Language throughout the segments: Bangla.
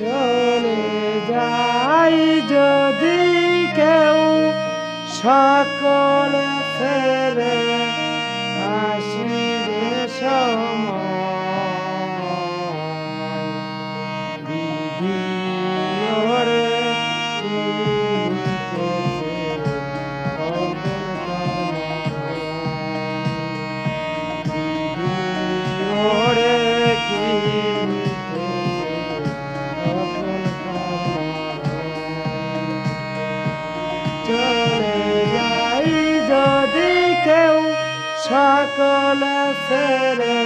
চলে যাই যদি কেউ সকলে ফেরে আসি সময়। কেউ সকল সেরে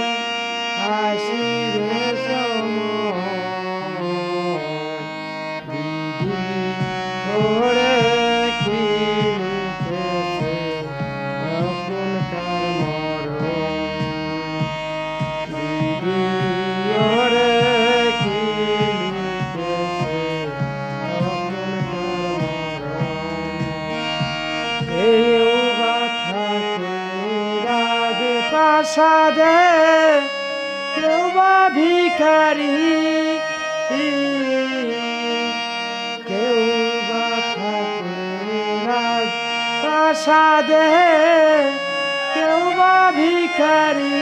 আসিবে সময় সাদে কেউ বা ভিখারি কেউ বা ঠাকুরাজ প্রাসাদে কেউ বা ভিখারি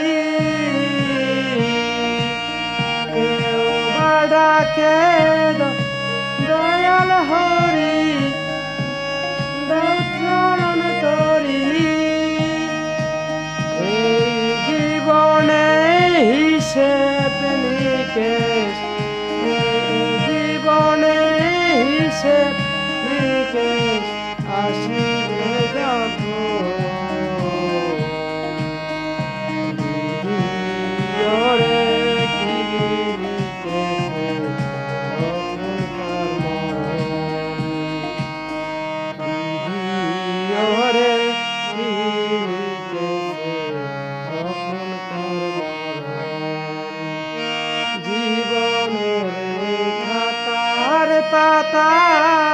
কেউ বা ডাকে আসে আসে। পাতা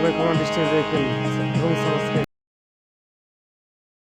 সবাই কমেন্ট স্টেজে রেখেন এবং সাবস্ক্রাইব